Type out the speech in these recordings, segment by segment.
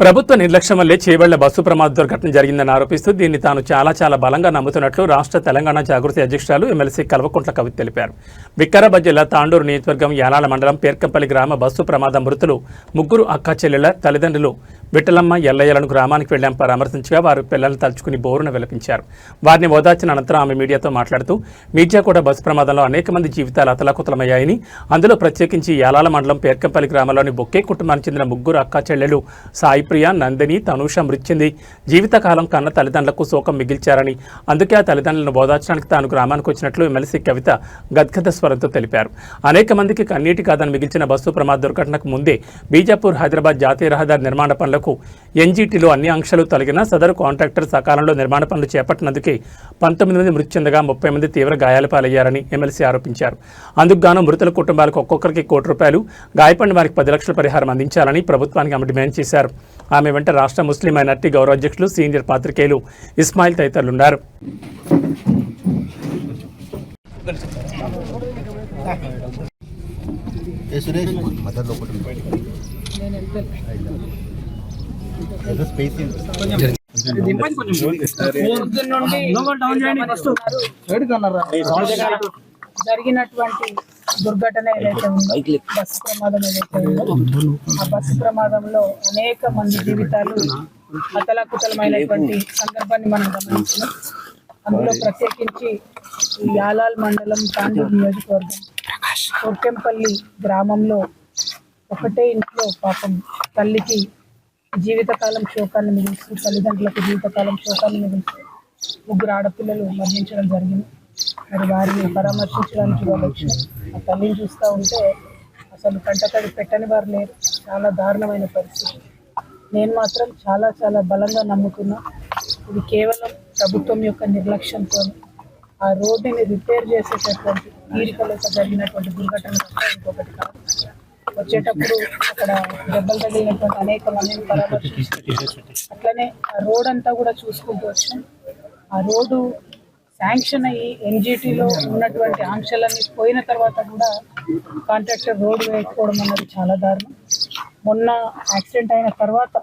ప్రభుత్వ నిర్లక్ష్యం వల్లే చేవెళ్ళ బస్సు ప్రమాద దుర్ఘటన జరిగిందని ఆరోపిస్తూ దీన్ని తాను చాలా చాలా బలంగా నమ్ముతున్నట్లు రాష్ట్ర తెలంగాణ జాగృతి అధ్యక్షురాలు ఎమ్మెల్సీ కల్వకుంట్ల కవిత తెలిపారు. వికారాబాద్ జిల్లా తాండూరు నియోజకవర్గం యాలాల మండలం పేర్కంపల్లి గ్రామ బస్సు ప్రమాద మృతులు ముగ్గురు అక్క చెల్లెళ్ళ తల్లిదండ్రులు విఠలమ్మ ఎల్లయ్యలను గ్రామానికి వెళ్ళాం పరామర్శించగా వారు పిల్లల్ని తలుచుకుని బోరున విలపించారు. వారిని ఓదార్చిన అనంతరం ఆమె మీడియాతో మాట్లాడుతూ మీర్జాకోట బస్సు ప్రమాదంలో అనేక మంది జీవితాలు అతలాకుతలమయ్యాయని అందులో ప్రత్యేకించి యాలాల మండలం పేర్కంపల్లి గ్రామంలోని బొక్కే కుటుంబానికి చెందిన ముగ్గురు అక్క చెల్లెలు సాయిప్రియ నందిని తనూష మృతి చెంది జీవితకాలం కన్న తల్లిదండ్రులకు శోకం మిగిల్చారని అందుకే ఆ తల్లిదండ్రులను ఓదార్చడానికి తాను గ్రామానికి వచ్చినట్లు ఎమ్మెల్సీ కవిత గద్గద స్వరంతో తెలిపారు. అనేక మందికి కన్నీటి కాదని మిగిల్చిన బస్సు ప్రమాద దుర్ఘటనకు ముందే బీజాపూర్ హైదరాబాద్ జాతీయ రహదారి నిర్మాణ పనులకు ఎన్జీటీలో అన్ని ఆంక్షలు తొలగిన సదరు కాంట్రాక్టర్ సకాలంలో నిర్మాణ పనులు చేపట్టినందుకే పంతొమ్మిది మంది మృతి చెందగా ముప్పై మంది తీవ్ర గాయాల పాలయ్యారని ఎమ్మెల్సీ ఆరోపించారు. అందుకు గాను మృతుల కుటుంబాలకు ఒక్కొక్కరికి కోటి రూపాయలు గాయపడిన వారికి పది లక్షల పరిహారం అందించాలని ప్రభుత్వానికి ఆమె డిమాండ్ చేశారు. ఆమె వెంట రాష్ట్ర ముస్లిం మైనార్టీ గౌరవ అధ్యక్షులు సీనియర్ పాత్రికేయులు ఇస్మాయిల్ తదితరులున్నారు. ఏ సురేష్? మదర్ లోపల ఏదో స్పేస్ జరిగినటువంటి దుర్ఘటన ఏదైతే ఉందో బస్సు ప్రమాదం ఏదైతే ఉందో ఆ బస్సు ప్రమాదంలో అనేక మంది జీవితాలు అతలాకుతలమైనటువంటి సందర్భాన్ని మనం గమనించాం అందులో ప్రత్యేకించి ఈ యాలాల్ మండలం తాండూరు నియోజకవర్గం కొర్కెంపల్లి గ్రామంలో ఒకటే ఇంట్లో పాపం తల్లికి జీవితకాలం శోకాన్ని మిగిల్చి తల్లిదండ్రులకు జీవితకాలం శోకాన్ని మిగిల్చి ముగ్గురు ఆడపిల్లలు మరణించడం జరిగింది. మరి వారిని పరామర్శించడానికి వాళ్ళు ఆ తల్లిని చూస్తూ ఉంటే అసలు కంటకడి పెట్టని వారు లేరు. చాలా దారుణమైన పరిస్థితి. నేను మాత్రం చాలా చాలా బలంగా నమ్ముతున్నా. ఇది కేవలం ప్రభుత్వం యొక్క నిర్లక్ష్యంతో ఆ రోడ్డుని రిపేర్ చేసేటటువంటి తీరిక లేక జరిగినటువంటి దుర్ఘటన ఇంకొకటి కాదు. వచ్చేటప్పుడు అక్కడ దెబ్బలు తగిలినటువంటి అనేక మందిని పరామర్శించారు. అట్లనే ఆ రోడ్ అంతా కూడా చూసుకుంటూ వచ్చాం. ఆ రోడ్డు శాంక్షన్ అయ్యి ఎన్జిటిలో ఉన్నటువంటి ఆంక్షలన్నీ పోయిన తర్వాత కూడా కాంట్రాక్టర్ రోడ్డు వేయకపోవడం అన్నది చాలా దారుణం. మొన్న యాక్సిడెంట్ అయిన తర్వాత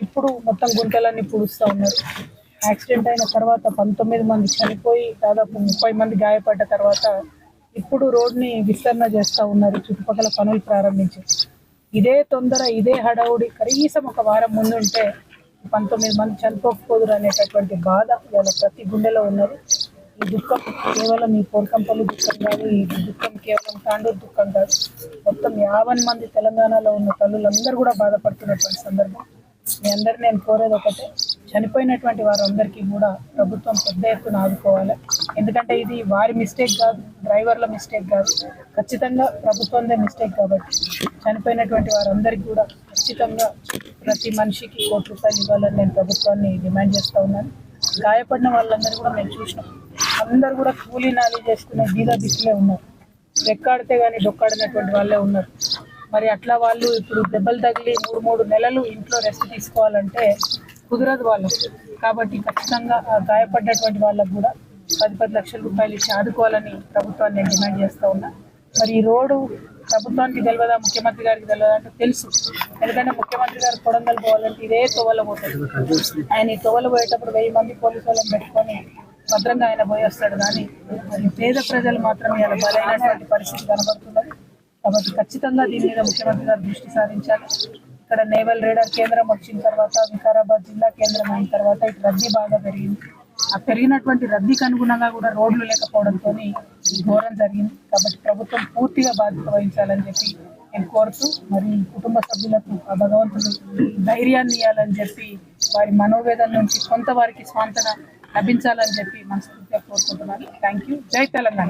ఇప్పుడు మొత్తం గుంటలన్నీ పుడుస్తూ ఉన్నారు. యాక్సిడెంట్ అయిన తర్వాత పంతొమ్మిది మంది చనిపోయి దాదాపు ముప్పై మంది గాయపడ్డ తర్వాత ఇప్పుడు రోడ్ని విస్తరణ చేస్తూ ఉన్నారు చుట్టుపక్కల పనులు ప్రారంభించి. ఇదే తొందర ఇదే హడావుడి. కనీసం ఒక వారం ముందుంటే పంతొమ్మిది మంది చనిపోకపోదురు అనేటటువంటి బాధ ఇవాళ ప్రతి గుండెలో ఉన్నది. ఈ దుఃఖం కేవలం ఈ కోరికంపల్లి దుఃఖం కాదు ఈ దుఃఖం కేవలం తాండూరు దుఃఖం కాదు. మొత్తం యాభై మంది తెలంగాణలో ఉన్న తల్లులందరూ కూడా బాధపడుతున్నటువంటి సందర్భం. మీ అందరు నేను కోరేది ఒకటే చనిపోయినటువంటి వారందరికీ కూడా ప్రభుత్వం పెద్ద ఎత్తున ఆదుకోవాలి. ఎందుకంటే ఇది వారి మిస్టేక్ కాదు డ్రైవర్ల మిస్టేక్ కాదు. ఖచ్చితంగా ప్రభుత్వందే మిస్టేక్ కాబట్టి చనిపోయినటువంటి వారందరికీ కూడా ఖచ్చితంగా ప్రతి మనిషికి కోటి రూపాయలు ఇవ్వాలని నేను ప్రభుత్వాన్ని డిమాండ్ చేస్తూ ఉన్నాను. గాయపడిన వాళ్ళందరూ కూడా మేము చూసినాం. అందరూ కూడా కూలీ నాలి చేసుకునే బీద దిక్కులే ఉన్నారు. రెక్కాడితే కానీ డొక్కాడినటువంటి వాళ్ళే ఉన్నారు. మరి అట్లా వాళ్ళు ఇప్పుడు దెబ్బలు తగిలి మూడు మూడు నెలలు ఇంట్లో రెస్ట్ తీసుకోవాలంటే కుదరదు వాళ్ళకు. కాబట్టి ఖచ్చితంగా గాయపడ్డటువంటి వాళ్ళకు కూడా పది పది లక్షల రూపాయలు ఇచ్చి ఆదుకోవాలని ప్రభుత్వాన్ని నేను డిమాండ్ చేస్తూ ఉన్నా. మరి ఈ రోడ్డు ప్రభుత్వానికి తెలియదా ముఖ్యమంత్రి గారికి తెలియదా అంటే తెలుసు. ఎందుకంటే ముఖ్యమంత్రి గారు కొడంగల్ పోవాలంటే ఇదే తొవ్వల పోతుంది ఆయన ఈ తొవ్వలు పోయేటప్పుడు వెయ్యి మంది పోలీసు వాళ్ళని పెట్టుకొని భద్రంగా ఆయన పోయేస్తాడు కానీ మరి పేద ప్రజలు మాత్రం ఇలా బలైనటువంటి పరిస్థితి కనబడుతున్నది. కాబట్టి ఖచ్చితంగా దీని మీద ముఖ్యమంత్రి గారు దృష్టి సారించాలి. ఇక్కడ నేవల్ రేడర్ కేంద్రం వచ్చిన తర్వాత వికారాబాద్ జిల్లా కేంద్రం అయిన తర్వాత ఇటు రద్దీ బాగా పెరిగింది. ఆ పెరిగినటువంటి రద్దీకి అనుగుణంగా కూడా రోడ్లు లేకపోవడంతో ఈ ఘోరం జరిగింది. కాబట్టి ప్రభుత్వం పూర్తిగా బాధ్యత వహించాలని చెప్పి నేను కోరుతూ మరి కుటుంబ సభ్యులకు ఆ భగవంతుడు ధైర్యాన్ని ఇవ్వాలని చెప్పి వారి మనోవేదన నుంచి కొంత వారికి స్వాంతన లభించాలని చెప్పి మనస్ఫూర్తిగా కోరుకుంటున్నాను. థ్యాంక్ యూ జై తెలంగాణ.